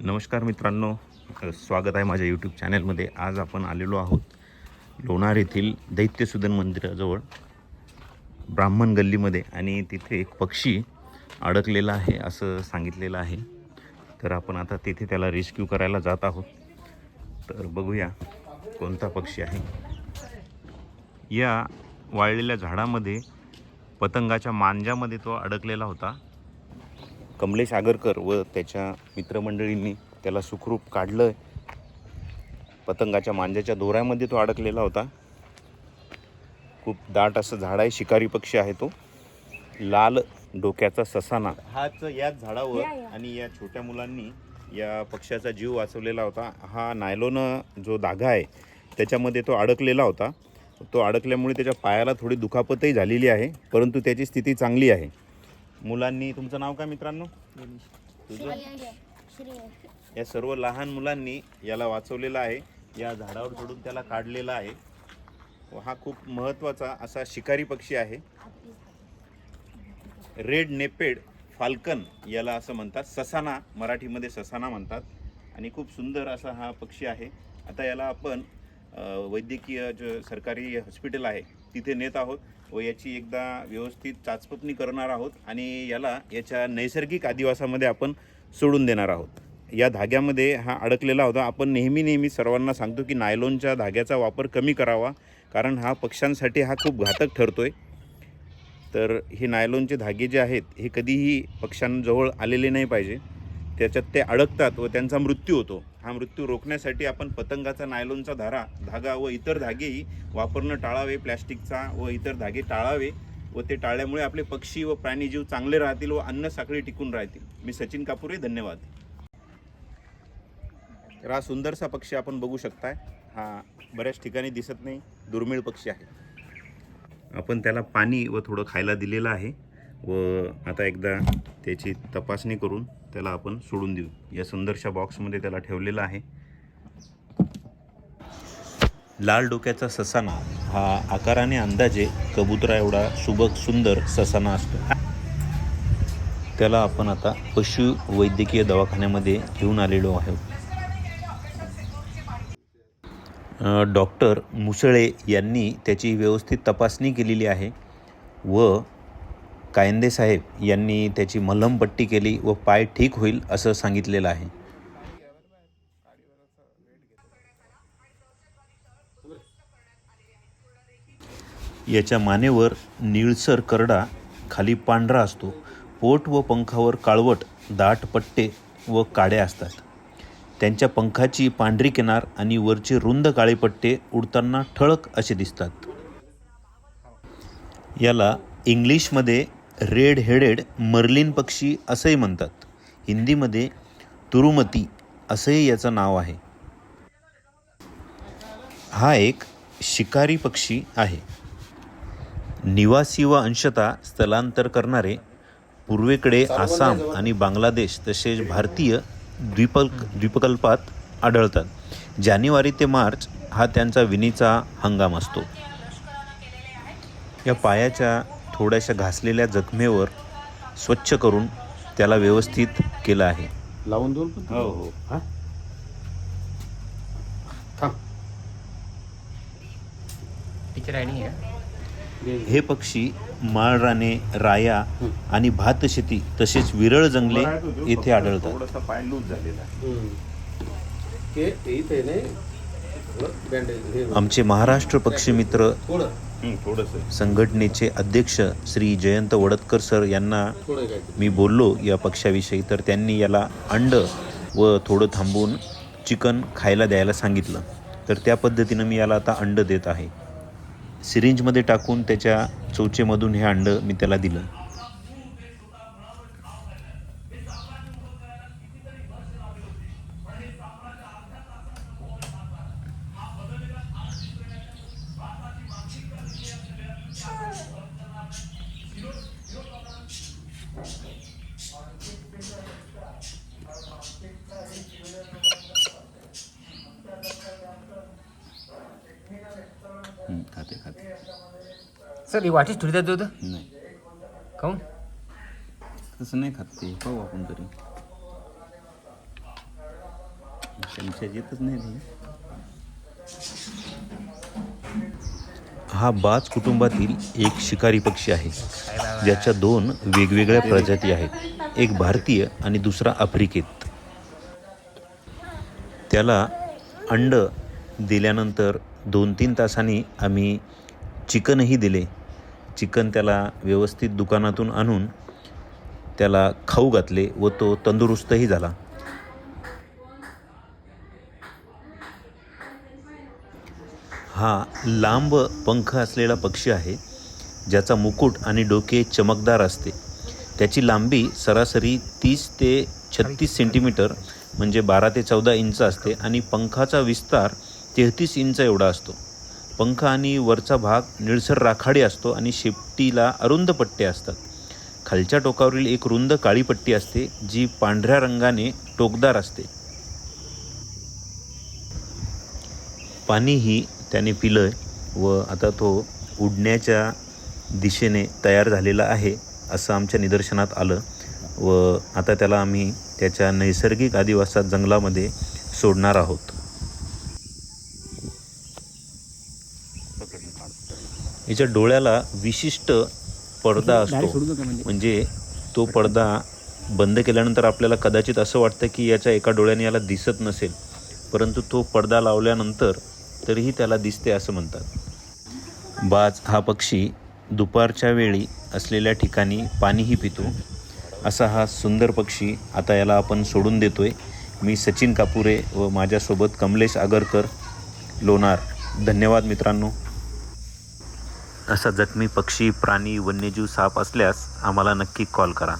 नमस्कार मित्रांनो स्वागत आहे माझ्या यूट्यूब चॅनलमध्ये आज आपण आलेलो आहोत लोणार येथील दैत्यसुदन मंदिराजवळ ब्राह्मण गल्लीमध्ये. आणि तिथे एक पक्षी अडकलेला आहे असं सांगितलेलं आहे. तर आपण आता तिथे त्याला रेस्क्यू करायला जात आहोत. तर बघूया कोणता पक्षी आहे. या वाळलेल्या झाडामध्ये पतंगाच्या मांजामध्ये तो अडकलेला होता. कमलेश आगरकर व त्याच्या मित्रमंडळींनी त्याला सुखरूप काढलं पतंगाच्या मांजाच्या दोऱ्यामध्ये तो अडकलेला होता. खूप दाट असं झाड आहे शिकारी पक्षी आहे तो. लाल डोक्याचा ससाना. हाच याच झाडावर आणि या छोट्या मुलांनी या पक्ष्याचा जीव वाचवलेला होता. हा नायलोन जो धागा आहे त्याच्यामध्ये तो अडकलेला होता. तो अडकल्यामुळे त्याच्या पायाला थोडी दुखापतही झालेली आहे परंतु त्याची स्थिती चांगली आहे. मुलांनी तुमचं नाव काय मित्रांनो? तुझं? या सर्व लहान मुलांनी याला वाचवलेला आहे. या झाडावर चढून त्याला काढलेला आहे. व हा खूप महत्त्वाचा असा शिकारी पक्षी आहे. रेड नेपेड फाल्कन याला असं म्हणतात. ससाना मराठीमध्ये ससाना म्हणतात. आणि खूप सुंदर असा हा पक्षी आहे. आता याला आपण वैद्यकीय जो सरकारी हॉस्पिटल आहे तिथे नेत आहोत व याची एकदा व्यवस्थित चाचपपणी करणार आहोत आणि याला याच्या नैसर्गिक आदिवासामध्ये आपण सोडून देणार आहोत. या धाग्यामध्ये हा अडकलेला होता. आपण नेहमी नेहमी सर्वांना सांगतो की नायलॉनच्या धाग्याचा वापर कमी करावा कारण हा पक्ष्यांसाठी हा खूप घातक ठरतो आहे तर हे नायलॉनचे धागे जे आहेत हे कधीही पक्ष्यांजवळ आलेले नाही पाहिजे. त्याच्यात ते अडकतात व त्यांचा मृत्यू होतो. हा मृत्यू रोखण्यासाठी आपण पतंगाचा नायलॉनचा धारा धागा व इतर धागेही वापरणं टाळावे प्लॅस्टिकचा व इतर धागे टाळावे व ते टाळल्यामुळे आपले पक्षी व प्राणीजीव चांगले राहतील व अन्न साखळी टिकून राहतील. मी सचिन कापुरे धन्यवाद. तर हा सुंदरसा पक्षी आपण बघू शकताय. हा बऱ्याच ठिकाणी दिसत नाही दुर्मिळ पक्षी आहे. आपण त्याला पाणी व थोडं खायला दिलेलं आहे व आता एकदा त्याची तपासणी करून त्याला आपण सोडून देऊ. या सुंदरशा बॉक्समध्ये त्याला ठेवलेला आहे. लाल डोक्याचा ससाना हा आकाराने अंदाजे कबुतरा एवढा सुबक सुंदर ससाना असतो. त्याला आपण आता पशु वैद्यकीय दवाखान्यामध्ये घेऊन आलेलो आहोत. डॉक्टर मुसळे यांनी त्याची व्यवस्थित तपासणी केलेली आहे व कायंदे साहेब यांनी त्याची मलमपट्टी केली व पाय ठीक होईल असं सांगितलेलं आहे. याच्या मानेवर निळसर करडा खाली पांढरा असतो. पोट व पंखावर काळवट दाट पट्टे व काड्या असतात. त्यांच्या पंखाची पांढरी किनार आणि वरचे रुंद काळे पट्टे उडताना ठळक असे दिसतात. याला इंग्लिशमध्ये रेड हेडेड मर्लिन पक्षी असंही म्हणतात. हिंदीमध्ये तुरुमती असंही याचं नाव आहे. हा एक शिकारी पक्षी आहे. निवासी व अंशतः स्थलांतर करणारे पूर्वेकडे आसाम आणि बांगलादेश तसेच भारतीय द्वीपक द्वीपकल्पात आढळतात. जानेवारी ते मार्च हा त्यांचा विणीचा हंगाम असतो. या पायाच्या थोड्याशा घासलेल्या जखमेवर स्वच्छ करून त्याला व्यवस्थित केलं आहे. लावून देऊन पण? हो हो. हा. हे पक्षी माळराने राया आणि भातशेती तसेच विरळ जंगले येथे आढळतात. थोडासा पाय लूज झालेला आमचे महाराष्ट्र पक्षी मित्र संघटनेचे अध्यक्ष श्री जयंत वडतकर सर यांना मी बोललो या पक्षाविषयी तर त्यांनी याला अंड व थोडं थांबून चिकन खायला द्यायला सांगितलं. तर त्या पद्धतीनं मी याला आता अंड देत आहे. सिरिंजमध्ये टाकून त्याच्या चोचेमधून हे अंड मी त्याला दिलं. खाते खाते. सर ही वाटीच ठेवतात दूध नाही. काऊन? तसं नाही खात ते. पाहू आपण तरी. चमच्यात येतच नाही हा बाज कुटुंबातील एक शिकारी पक्षी आहे. ज्याच्या दोन वेगवेगळ्या प्रजाती आहेत. एक भारतीय आणि दुसरा आफ्रिकेत. त्याला अंड दिल्यानंतर दोन तीन तासांनी आम्ही चिकनही दिले. चिकन त्याला व्यवस्थित दुकानातून आणून त्याला खाऊ घातले व तो तंदुरुस्तही झाला. हा लांब पंख असलेला पक्षी आहे ज्याचा मुकुट आणि डोके चमकदार असते. त्याची लांबी सरासरी तीस ते छत्तीस सेंटीमीटर म्हणजे बारा ते चौदा इंच असते आणि पंखाचा विस्तार तेहतीस इंच एवढा असतो. पंख आणि वरचा भाग निळसर राखाडी असतो आणि शेपटीला अरुंद पट्टे असतात. खालच्या टोकावरील एक रुंद काळी पट्टी असते जी पांढऱ्या रंगाने टोकदार असते. पाणीही त्याने पिलं व आता तो उडण्याच्या दिशेने तयार झालेला आहे असं आमच्या निदर्शनात आलं व आता त्याला आम्ही त्याच्या नैसर्गिक आदिवासात जंगलामध्ये सोडणार आहोत. याच्या डोळ्याला विशिष्ट पडदा असतो. म्हणजे तो पडदा बंद केल्यानंतर आपल्याला कदाचित असं वाटतं की याच्या एका डोळ्याने याला दिसत नसेल. परंतु तो पडदा लावल्यानंतर तरीही त्याला दिसते असं म्हणतात. बाज हा पक्षी दुपारच्या वेळी असलेल्या ठिकाणी पाणीही पितो. असा हा सुंदर पक्षी आता याला आपण सोडून देतोय. मी सचिन कापुरे व माझ्यासोबत कमलेश आगरकर लोणार. धन्यवाद मित्रांनो. असा जखमी पक्षी प्राणी वन्यजीव साप असल्यास आम्हाला नक्की कॉल करा.